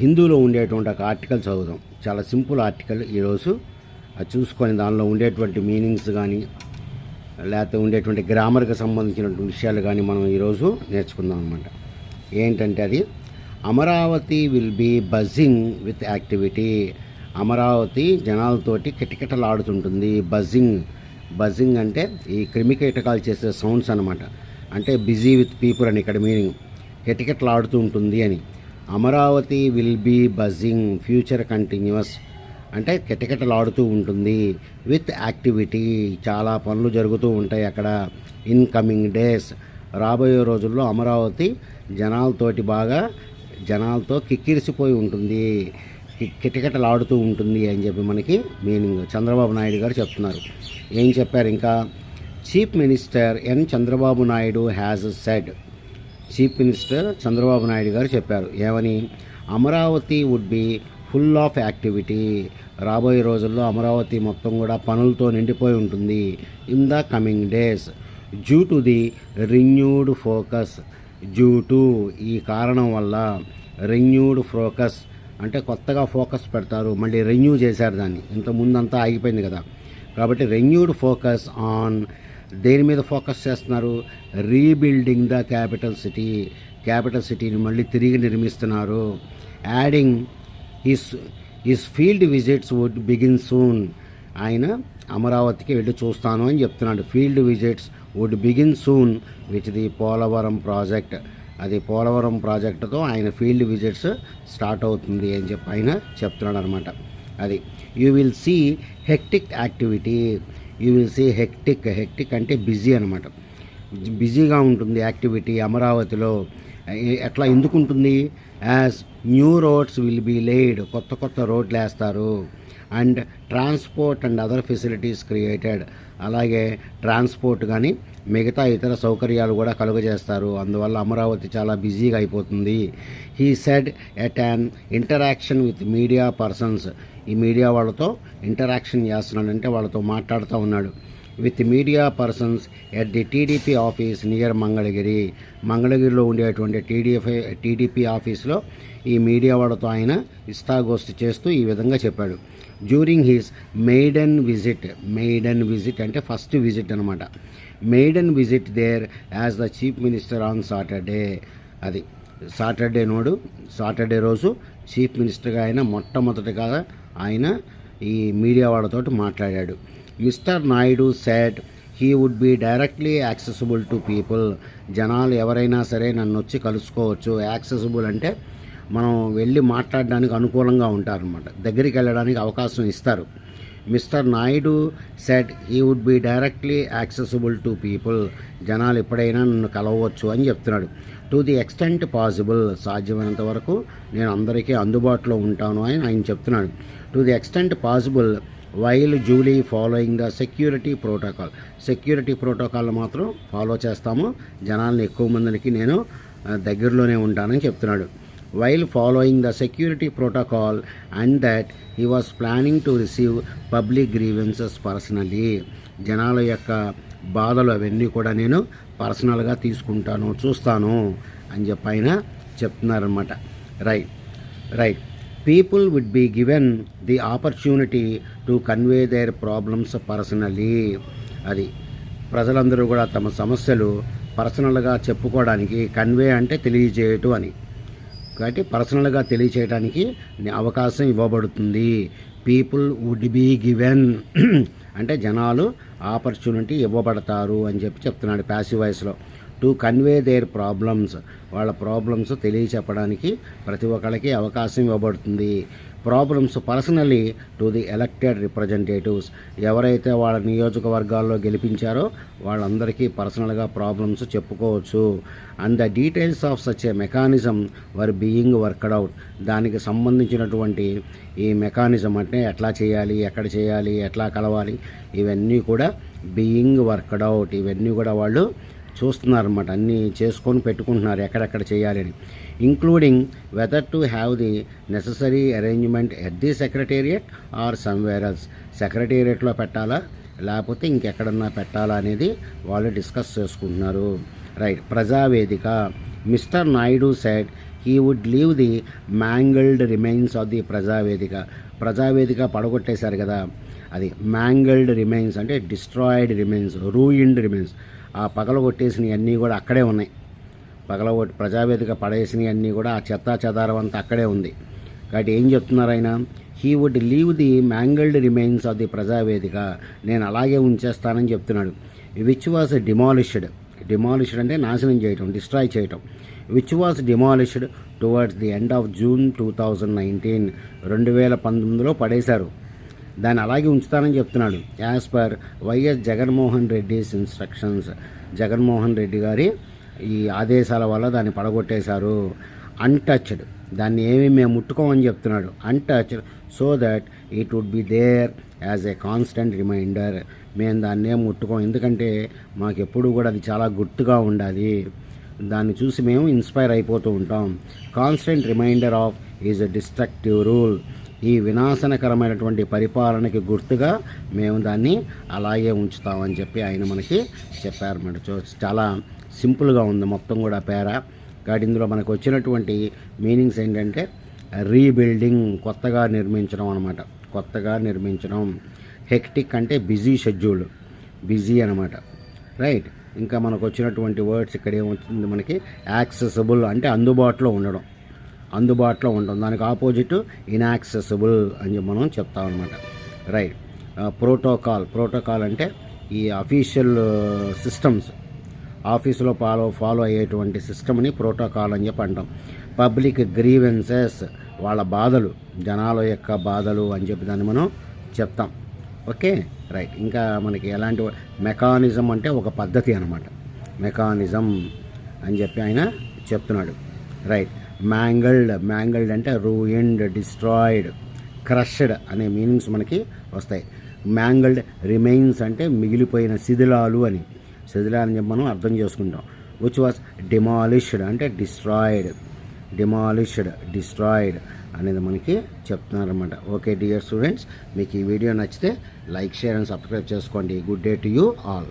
హిందూలో ఉండేటువంటి ఒక ఆర్టికల్ చదువుదాం. చాలా సింపుల్ ఆర్టికల్ ఈరోజు. అది చూసుకొని దానిలో ఉండేటువంటి మీనింగ్స్ కానీ లేకపోతే ఉండేటువంటి గ్రామర్కి సంబంధించినటువంటి విషయాలు కానీ మనం ఈరోజు నేర్చుకుందాం అనమాట ఏంటంటే అది Amaravati will be buzzing with activity Amaravati జనాలతోటి కిటకిటలాడుతుంటుంది. బజ్జింగ్ బజింగ్ అంటే ఈ క్రిమికీటకాలు చేసే సౌండ్స్ అనమాట అంటే బిజీ విత్ పీపుల్ అని ఇక్కడ మీనింగ్ కిటకిటలాడుతూ ఉంటుంది అని. Amaravati will be buzzing future continuous అంటే కిటకిటలాడుతూ ఉంటుంది. విత్ యాక్టివిటీ చాలా పనులు జరుగుతూ ఉంటాయి అక్కడ. ఇన్కమింగ్ డేస్ రాబోయే రోజుల్లో అమరావతి జనాలతోటి బాగా జనాలతో కిక్కిరిసిపోయి ఉంటుంది. కిటకిటలాడుతూ ఉంటుంది అని చెప్పి మనకి మీనింగ్ చంద్రబాబు నాయుడు గారు చెప్తున్నారు. ఏం చెప్పారు ఇంకా? Chief minister N Chandrababu Naidu has said chief minister Chandrababu Naidu garu చెప్పారు. ఏమని? Amaravati would be full of activity రాబోయే రోజుల్లో అమరావతి మొత్తం కూడా పనులతో నిండిపోయి ఉంటుంది. In the coming days due to the renewed focus due to ఈ కారణం వల్ల రెన్యూడ్ ఫోకస్ అంటే కొత్తగా ఫోకస్ పెడతారు. మళ్ళీ రెన్యూ చేశారు దాన్ని. ఇంత ముందంతా ఆగిపోయింది కదా. కాబట్టి రెన్యూడ్ ఫోకస్ ఆన్ దేని మీద ఫోకస్ చేస్తున్నారు? Rebuilding the capital city. Capital సిటీని మళ్ళీ తిరిగి నిర్మిస్తున్నారు. Adding is is field visits would begin soon. ఆయన అమరావతికి వెళ్ళి చూస్తాను అని చెప్తున్నాడు. Field visits would begin soon with the Polavaram project. అది పోలవరం ప్రాజెక్టుతో ఆయన ఫీల్డ్ విజిట్స్ స్టార్ట్ అవుతుంది అని చెప్పి ఆయన చెప్తున్నాడు అనమాట అది. You will see hectic activity. You will see hectic hectic అంటే బిజీ అనమాట బిజీగా ఉంటుంది యాక్టివిటీ అమరావతిలో. ఎట్లా ఎందుకు ఉంటుంది as new roads will be laid కొత్త కొత్త రోడ్లు వేస్తారు. And transport and other facilities created అలాగే ట్రాన్స్పోర్ట్ కానీ మిగతా ఇతర సౌకర్యాలు కూడా కలుగజేస్తారు. అందువల్ల అమరావతి చాలా బిజీగా అయిపోతుంది. He said at an interaction with media persons ఈ మీడియా వాళ్ళతో ఇంటరాక్షన్ చేస్తున్నాడు అంటే వాళ్ళతో మాట్లాడుతూ ఉన్నాడు. With media persons at the TDP office near Mangalagiri. మంగళగిరిలో ఉండేటువంటి టీడీపీ టీడీపీ ఆఫీస్లో ఈ మీడియా వాళ్ళతో ఆయన ఇస్తాగోస్తు చేస్తూ ఈ విధంగా చెప్పాడు. During his maiden visit maiden visit అంటే ఫస్ట్ విజిట్ అనమాట maiden visit there as the chief minister on Saturday అది సాటర్డే నోడు సాటర్డే రోజు చీఫ్ మినిస్టర్గా ఆయన మొట్టమొదటిగా ఆయన ఈ మీడియా వాళ్ళతోటి మాట్లాడాడు. Mister Naidu said he would be directly accessible to people జనాలు ఎవరైనా సరే నన్ను వచ్చి కలుసుకోవచ్చు. యాక్సెసిబుల్ అంటే మనం వెళ్ళి మాట్లాడడానికి అనుకూలంగా ఉంటారనమాట దగ్గరికి వెళ్ళడానికి అవకాశం ఇస్తారు. Mister Naidu said he would be directly accessible to people జనాలు ఎప్పుడైనా నన్ను కలవచ్చు అని చెప్తున్నాడు. టు ది ఎక్స్టెంట్ పాసిబుల్ సాధ్యమైనంత వరకు నేను అందరికీ అందుబాటులో ఉంటాను అని ఆయన చెప్తున్నాడు. To the extent possible while duly following the security protocol security protocol మాత్రం ఫాలో చేస్తాము. జనాలను ఎక్కువ మందికి నేను దగ్గరలోనే ఉంటానని చెప్తున్నాడు. While following the security protocol and that he was planning to receive public grievances personally జనాల యొక్క బాధలు అవన్నీ కూడా నేను పర్సనల్గా తీసుకుంటాను చూస్తాను అని చెప్పి ఆయన చెప్తున్నారనమాట right right people would be given the opportunity to convey their problems personally అది ప్రజలందరూ కూడా తమ సమస్యలు పర్సనల్గా చెప్పుకోవడానికి కన్వే అంటే తెలియజేయటం అని. కాబట్టి పర్సనల్గా తెలియచేయడానికి అవకాశం ఇవ్వబడుతుంది. పీపుల్ వుడ్ బీ గివెన్ అంటే జనాలు ఆపర్చునిటీ ఇవ్వబడతారు అని చెప్పి చెప్తున్నాడు ప్యాసివ్ వాయిస్లో టు కన్వే దేర్ ప్రాబ్లమ్స్ వాళ్ళ ప్రాబ్లమ్స్ తెలియచెప్పడానికి ప్రతి ఒక్కరికి అవకాశం ఇవ్వబడుతుంది. Problems personally to the elected representatives ఎవరైతే వాళ్ళ నియోజకవర్గాల్లో గెలిపించారో వాళ్ళందరికీ పర్సనల్గా ప్రాబ్లమ్స్ చెప్పుకోవచ్చు. And the details of such a mechanism were being worked out దానికి సంబంధించినటువంటి ఈ మెకానిజం అంటే ఎట్లా చేయాలి ఎక్కడ చేయాలి ఎట్లా కలవాలి ఇవన్నీ కూడా బీయింగ్ వర్క్డ్ అవుట్ ఇవన్నీ కూడా వాళ్ళు చూస్తున్నారన్నమాట. అన్నీ చేసుకొని పెట్టుకుంటున్నారు ఎక్కడెక్కడ చేయాలని including whether to have the necessary arrangement at the secretariat or somewhere else సెక్రటేరియట్లో పెట్టాలా? లేకపోతే ఇంకెక్కడన్నా పెట్టాలా అనేది వాళ్ళు డిస్కస్ చేసుకుంటున్నారు. Right Prajavedika. Mister Naidu said he would leave the mangled remains of the Prajavedika. Prajavedika పడగొట్టేశారు కదా. అది మ్యాంగిల్డ్ రిమైన్స్ అంటే డిస్ట్రాయిడ్ రిమైన్స్ రూయిండ్ రిమైన్స్ ఆ పగలగొట్టేసినవి అన్నీ కూడా అక్కడే ఉన్నాయి. పగలగొట్టి ప్రజావేదిక పడేసినవి అన్నీ కూడా ఆ చెత్తా చెదారం అంతా అక్కడే ఉంది. కాబట్టి ఏం చెప్తున్నారు ఆయన? He would leave the mangled remains of the Prajavedika. నేను అలాగే ఉంచేస్తానని చెప్తున్నాడు. విచ్ వాజ్ డిమాలిష్డ్ డిమాలిష్డ్ అంటే నాశనం చేయటం డిస్ట్రాయ్ చేయటం. Which was demolished towards the end of June two thousand nineteen రెండు వేల పంతొమ్మిదిలో పడేశారు. దాన్ని అలాగే ఉంచుతానని చెప్తున్నాడు. As per YS Jaganmohan Reddy's instructions Jaganmohan Reddy garu ఈ ఆదేశాల వల్ల దాన్ని పడగొట్టేశారు. అన్టచ్డ్ దాన్ని ఏమి మేము ముట్టుకోమని చెప్తున్నాడు. Untouched so that it would be there as a constant reminder మేము దాన్ని ఏం ముట్టుకోం. ఎందుకంటే మాకు ఎప్పుడు కూడా అది చాలా గుర్తుగా ఉండాలి. దాన్ని చూసి మేము ఇన్స్పైర్ అయిపోతూ ఉంటాం. Constant reminder of is a destructive rule ఈ వినాశనకరమైనటువంటి పరిపాలనకి గుర్తుగా మేము దాన్ని అలాగే ఉంచుతామని చెప్పి ఆయన మనకి చెప్పారన్నమాట చూ- చాలా సింపుల్గా ఉంది మొత్తం కూడా పేర. కాబట్టి ఇందులో మనకు వచ్చినటువంటి మీనింగ్స్ ఏంటంటే రీబిల్డింగ్ కొత్తగా నిర్మించడం అనమాట కొత్తగా నిర్మించడం. హెక్టిక్ అంటే బిజీ షెడ్యూల్ బిజీ అనమాట రైట్? ఇంకా మనకు వచ్చినటువంటి వర్డ్స్ ఇక్కడ ఏమవుతుంది మనకి? యాక్సెసబుల్ అంటే అందుబాటులో ఉండడం. అందుబాటులో ఉండడం. దానికి ఆపోజిట్ ఇన్యాక్సెసిబుల్ అని మనం చెప్తాం అనమాట రైట్. ప్రోటోకాల్. ప్రోటోకాల్ అంటే ఈ అఫీషియల్ సిస్టమ్స్. ఆఫీసులో ఫాలో ఫాలో అయ్యేటువంటి సిస్టమ్ని ప్రోటోకాల్ అని చెప్పి అంటాం. పబ్లిక్ గ్రీవెన్సెస్ వాళ్ళ బాధలు జనాల యొక్క బాధలు అని చెప్పి దాన్ని మనం చెప్తాం. ఓకే? రైట్. ఇంకా మనకి ఎలాంటి మెకానిజం అంటే ఒక పద్ధతి అనమాట మెకానిజం అని చెప్పి ఆయన చెప్తున్నాడు. రైట్. మ్యాంగల్డ్ మ్యాంగల్డ్ అంటే రూయిండ్ డిస్ట్రాయిడ్ క్రష్డ్ అనే మీనింగ్స్ మనకి వస్తాయి. మ్యాంగల్డ్ రిమైన్స్ అంటే మిగిలిపోయిన శిథిలాలు అని. శిథిలాలని చెప్పి మనం అర్థం చేసుకుంటాం. విచ్ వాస్ డిమాలిష్డ్ అంటే డిస్ట్రాయిడ్ డిమాలిష్డ్ డిస్ట్రాయిడ్ అనేది మనకి చెప్తున్నారన్నమాట. ఓకే డియర్ స్టూడెంట్స్ మీకు ఈ వీడియో నచ్చితే లైక్ షేర్ అండ్ సబ్స్క్రైబ్ చేసుకోండి. Good day to you all